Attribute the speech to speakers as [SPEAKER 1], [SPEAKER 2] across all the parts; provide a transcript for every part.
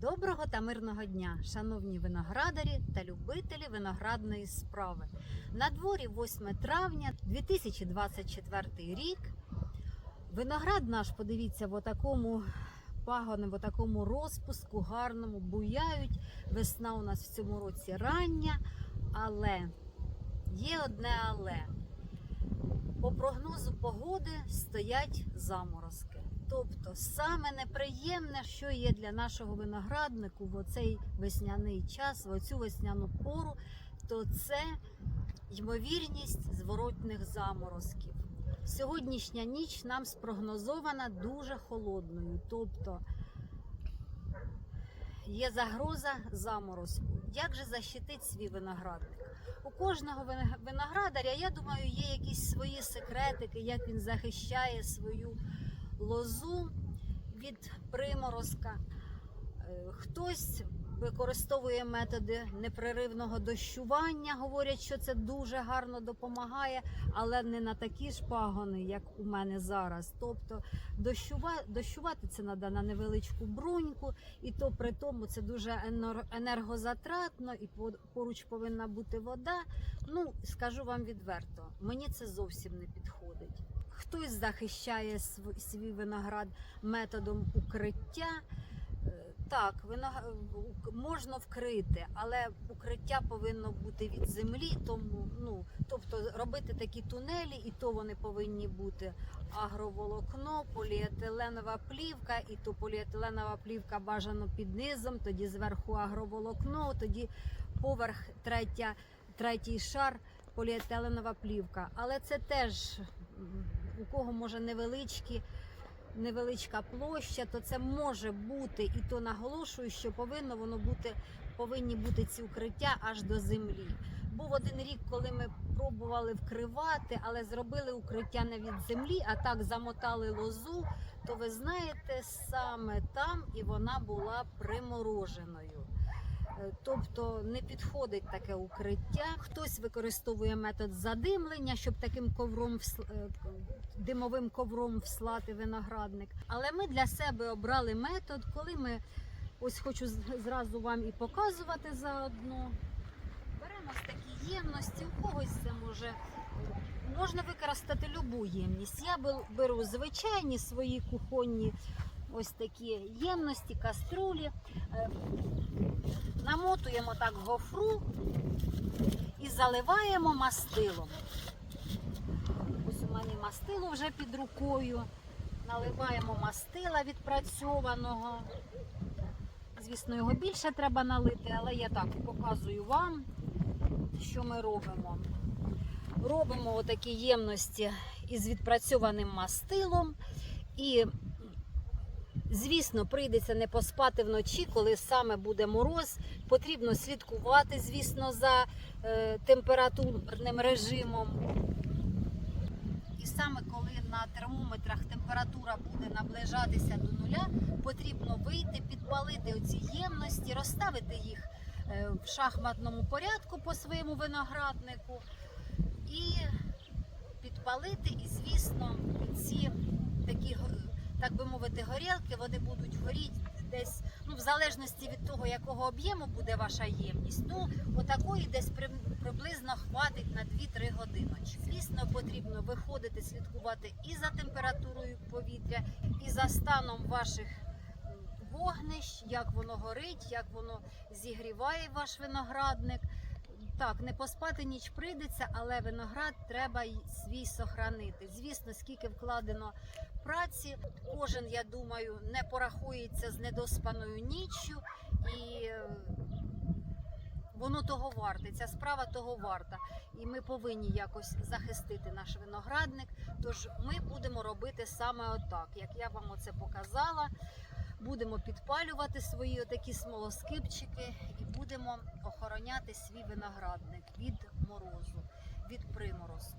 [SPEAKER 1] Доброго та мирного дня, шановні виноградарі та любителі виноградної справи. На дворі 8 травня 2024 рік. Виноград наш, подивіться, в отакому пагони, в отакому розпуску, гарному, буяють. Весна у нас в цьому році рання, але є одне але. По прогнозу погоди стоять заморозки. Тобто саме неприємне, що є для нашого винограднику в оцей весняний час, в оцю весняну пору, то це ймовірність зворотних заморозків. Сьогоднішня ніч нам спрогнозована дуже холодною, тобто є загроза заморозку. Як же защитить свій виноградник? У кожного виноградаря, я думаю, є якісь свої секретики, як він захищає свою лозу від приморозка. Е, Хтось використовує методи непреривного дощування, говорять, що це дуже гарно допомагає, але не на такі ж пагони, як у мене зараз. Тобто дощува, дощувати це треба на невеличку бруньку, і то при тому це дуже енергозатратно, і по- поруч повинна бути вода. Ну, скажу вам відверто, мені це зовсім не підходить. Хтось захищає свій виноград методом укриття. Е, Так, виног- ук- можна вкрити, але укриття повинно бути від землі, тому ну тобто робити такі тунелі, і то вони повинні бути агроволокно, поліетиленова плівка, і то поліетиленова плівка бажано під низом, тоді зверху агроволокно, тоді поверх третя, третій шар поліетиленова плівка. Але це теж у кого може невеличкі невеличка площа, то це може бути, і то наголошую, що повинно воно бути, повинні бути ці укриття аж до землі. Був один рік, коли ми пробували вкривати, але зробили укриття не від землі, а так замотали лозу. То ви знаєте, саме там і вона була примороженою. Е, Тобто не підходить таке укриття. Хтось використовує метод задимлення, щоб таким ковром е, димовим ковром вслати виноградник. Але ми для себе обрали метод, коли ми ось хочу зразу вам і показувати заодно. Беремо ось такі ємності, у когось це може. Можна використати любу ємність. Я беру звичайні свої кухонні ось такі ємності, каструлі. Е, намотуємо так гофру і заливаємо мастилом. Ось у мене мастило вже під рукою. Наливаємо мастила відпрацьованого. Звісно, його більше треба налити, але я так показую вам, що ми робимо. Робимо отакі ємності із відпрацьованим мастилом. І Звісно, прийдеться не поспати вночі, коли саме буде мороз. Потрібно слідкувати, звісно, за е, температурним режимом. І саме коли на термометрах температура буде наближатися до нуля, потрібно вийти, підпалити оці ємності, розставити їх е, в шахматному порядку по своєму винограднику і підпалити. І, звісно, ці такі так би мовити, горілки, вони будуть горіти десь, ну, в залежності від того, якого об'єму буде ваша ємність. Ну, отакої десь приблизно хватить на 2-3 годиночки. Звісно, потрібно виходити, слідкувати і за температурою повітря, і за станом ваших вогнищ, як воно горить, як воно зігріває ваш виноградник. Так, не поспати ніч прийдеться, але виноград треба свій сохранити. Звісно, скільки вкладено праці, кожен, я думаю, не порахується з недоспаною ніччю, і е, воно того варте. Ця справа того варта. І ми повинні якось захистити наш виноградник. Тож ми будемо робити саме отак, як я вам оце показала. Будемо підпалювати свої отакі смолоскипчики і будемо охороняти свій виноградник від морозу, від приморозу.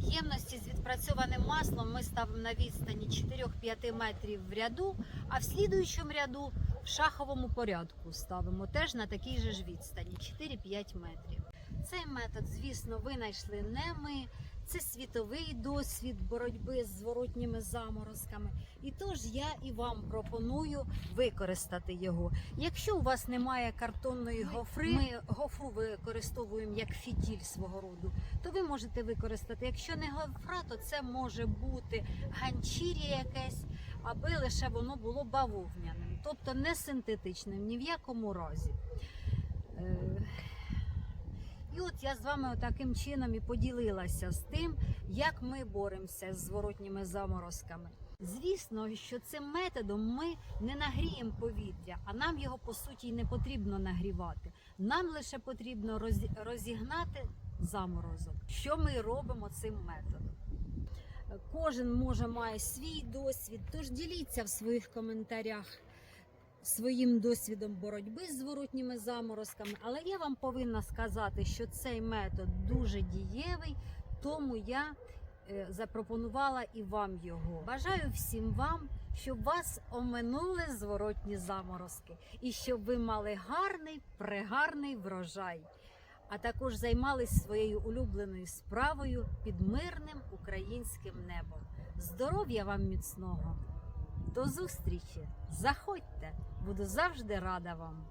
[SPEAKER 1] Ємності з відпрацьованим маслом ми ставимо на відстані 4-5 метрів в ряду, а в слідуючому ряду в шаховому порядку ставимо теж на такій же ж відстані 4-5 метрів. Цей метод, звісно, винайшли не ми. Це світовий досвід боротьби з зворотніми заморозками. І тож я і вам пропоную використати його. Якщо у вас немає картонної гофри, ми гофру використовуємо як фітіль свого роду, то ви можете використати. Якщо не гофра, то це може бути ганчір'я якесь, аби лише воно було бавовняним, тобто не синтетичним ні в якому разі. Е, І от я з вами таким чином і поділилася з тим, як ми боремося з зворотніми заморозками. Звісно, що цим методом ми не нагріємо повітря, а нам його по суті й не потрібно нагрівати. Нам лише потрібно розігнати заморозок. Що ми робимо цим методом? Кожен може має свій досвід, тож діліться в своїх коментарях своїм досвідом боротьби з зворотніми заморозками. Але я вам повинна сказати, що цей метод дуже дієвий, тому я е, запропонувала і вам його. Бажаю всім вам, щоб вас оминули зворотні заморозки і щоб ви мали гарний, прегарний врожай. А також займались своєю улюбленою справою під мирним українським небом. Здоров'я вам міцного! До зустрічі! Заходьте! Буду завжди рада вам!